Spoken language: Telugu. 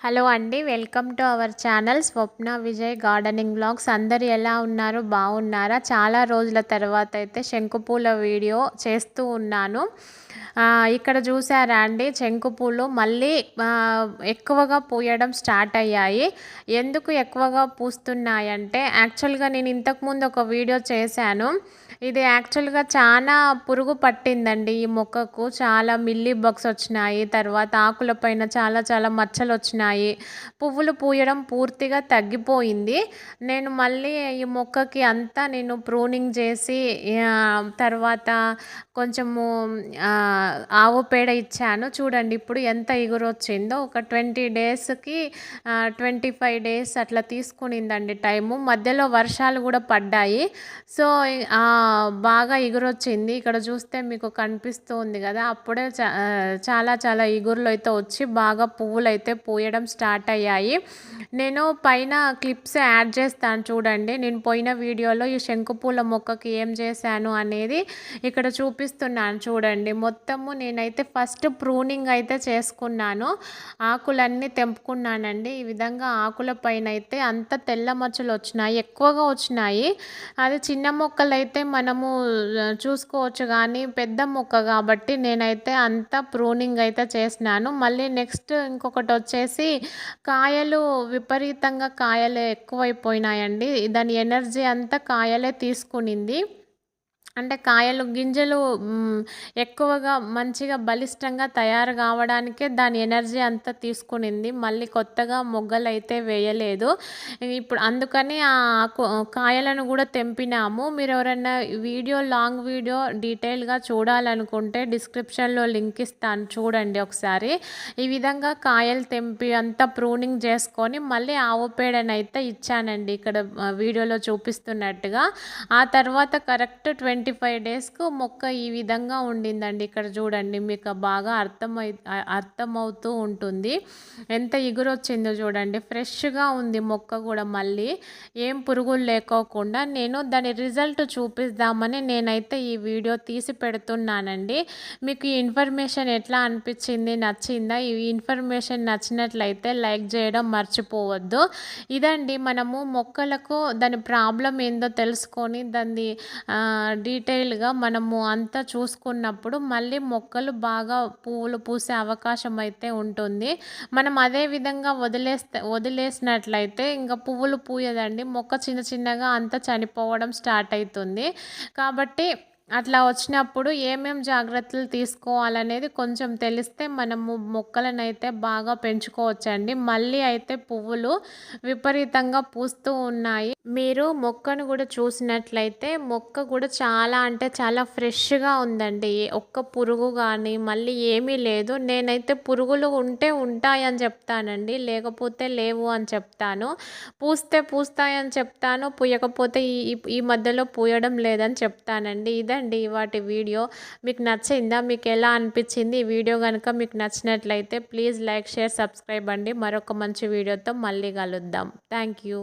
హలో అండి welcome to our channel Swapna Vijay gardening blogs. అందరు ఎలా ఉన్నారు? బాగున్నారా? చాలా రోజుల తర్వాత అయితే శంకుపూల వీడియో చేస్తూ ఉన్నాను. ఇక్కడ చూసారా అండి చెంకుపూలు మళ్ళీ ఎక్కువగా పూయడం స్టార్ట్ అయ్యాయి. ఎందుకు ఎక్కువగా పూస్తున్నాయంటే యాక్చువల్గా నేను ఇంతకుముందు ఒక వీడియో చేశాను. ఇది యాక్చువల్గా చాలా పురుగు పట్టిందండి ఈ మొక్కకు. చాలా మిల్లీ బగ్స్ వచ్చినాయి తర్వాత ఆకులపైన చాలా చాలా మచ్చలు వచ్చినాయి. పువ్వులు పూయడం పూర్తిగా తగ్గిపోయింది. నేను మళ్ళీ ఈ మొక్కకి అంతా నేను ప్రూనింగ్ చేసి తర్వాత కొంచెము ఆవు పేడ ఇచ్చాను. చూడండి ఇప్పుడు ఎంత ఎగురు వచ్చిందో ఒక ట్వంటీ డేస్కి ట్వంటీ ఫైవ్ డేస్ అట్లా తీసుకునిందండి టైము. మధ్యలో వర్షాలు కూడా పడ్డాయి. సో బాగా ఎగురొచ్చింది. ఇక్కడ చూస్తే మీకు కనిపిస్తుంది కదా. అప్పుడే చాలా చాలా ఇగురులు అయితే వచ్చి బాగా పువ్వులు అయితే పూయడం స్టార్ట్ అయ్యాయి. నేను పైన క్లిప్స్ యాడ్ చేస్తాను చూడండి. నేను పోయిన వీడియోలో ఈ శంకుపూల మొక్కకి ఏం చేశాను అనేది ఇక్కడ చూపిస్తున్నాను చూడండి. మొత్తం మొత్తము నేనైతే ఫస్ట్ ప్రూనింగ్ అయితే చేసుకున్నాను. ఆకులన్నీ తెంపుకున్నానండి. ఈ విధంగా ఆకుల పైన అయితే అంత తెల్ల మచ్చలు వచ్చినాయి ఎక్కువగా వచ్చినాయి. అది చిన్న మొక్కలైతే మనము చూసుకోవచ్చు కానీ పెద్ద మొక్క కాబట్టి నేనైతే అంత ప్రూనింగ్ అయితే చేసినాను. మళ్ళీ నెక్స్ట్ ఇంకొకటి వచ్చేసి కాయలు విపరీతంగా కాయలు ఎక్కువైపోయినాయండి. దాని ఎనర్జీ అంతా కాయలే తీసుకునింది. అంటే కాయలు గింజలు ఎక్కువగా మంచిగా బలిష్టంగా తయారు కావడానికే దాని ఎనర్జీ అంతా తీసుకునింది. మళ్ళీ కొత్తగా మొగ్గలు అయితే వేయలేదు. ఇప్పుడు అందుకని ఆ కాయలను కూడా తెంపినాము. మీరు ఎవరైనా వీడియో లాంగ్ వీడియో డీటెయిల్గా చూడాలనుకుంటే డిస్క్రిప్షన్లో లింక్ ఇస్తాను. చూడండి ఒకసారి. ఈ విధంగా కాయలు తెంపి అంతా ప్రూనింగ్ చేసుకొని మళ్ళీ ఆవు పేడనైతే ఇచ్చానండి. ఇక్కడ వీడియోలో చూపిస్తున్నట్టుగా. ఆ తర్వాత కరెక్ట్ ట్వంటీ ట్వంటీ ఫైవ్ డేస్కు మొక్క ఈ విధంగా ఉండిందండి. ఇక్కడ చూడండి మీకు బాగా అర్థమై అర్థమవుతూ ఉంటుంది. ఎంత ఎగురు వచ్చిందో చూడండి. ఫ్రెష్గా ఉంది మొక్క కూడా మళ్ళీ. ఏం పురుగులు లేకోకుండా నేను దాని రిజల్ట్ చూపిద్దామని నేనైతే ఈ వీడియో తీసి పెడుతున్నానండి. మీకు ఈ ఇన్ఫర్మేషన్ ఎట్లా అనిపించింది నచ్చిందా? ఈ ఇన్ఫర్మేషన్ నచ్చినట్లయితే లైక్ చేయడం మర్చిపోవద్దు. ఇదండి మనము మొక్కలకు దాని ప్రాబ్లం ఏందో తెలుసుకొని దాన్ని డీటెయిల్గా మనము అంతా చూసుకున్నప్పుడు మళ్ళీ మొక్కలు బాగా పువ్వులు పూసే అవకాశం అయితే ఉంటుంది. మనం అదే విధంగా వదిలేస్తే వదిలేసినట్లయితే ఇంకా పువ్వులు పూయదండి. మొక్క చిన్న చిన్నగా అంతా చనిపోవడం స్టార్ట్ అవుతుంది కాబట్టి అట్లా వచ్చినప్పుడు ఏమేం జాగ్రత్తలు తీసుకోవాలనేది కొంచెం తెలిస్తే మనము మొక్కలను అయితే బాగా పెంచుకోవచ్చండి. మళ్ళీ అయితే పువ్వులు విపరీతంగా పూస్తూ ఉన్నాయి. మీరు మొక్కను కూడా చూసినట్లయితే మొక్క కూడా చాలా అంటే చాలా ఫ్రెష్గా ఉందండి. ఒక్క పురుగు కానీ మళ్ళీ ఏమీ లేదు. నేనైతే పురుగులు ఉంటే ఉంటాయని చెప్తానండి. లేకపోతే లేవు అని చెప్తాను. పూస్తే పూస్తాయని చెప్తాను. పూయకపోతే ఈ ఈ మధ్యలో పూయడం లేదని చెప్తానండి. ఇదండి వాటి వీడియో. మీకు నచ్చిందా? మీకు ఎలా అనిపించింది? ఈ వీడియో కనుక మీకు నచ్చినట్లయితే ప్లీజ్ లైక్ షేర్ సబ్స్క్రైబ్ అండి. మరొక మంచి వీడియోతో మళ్ళీ కలుద్దాం. Thank you.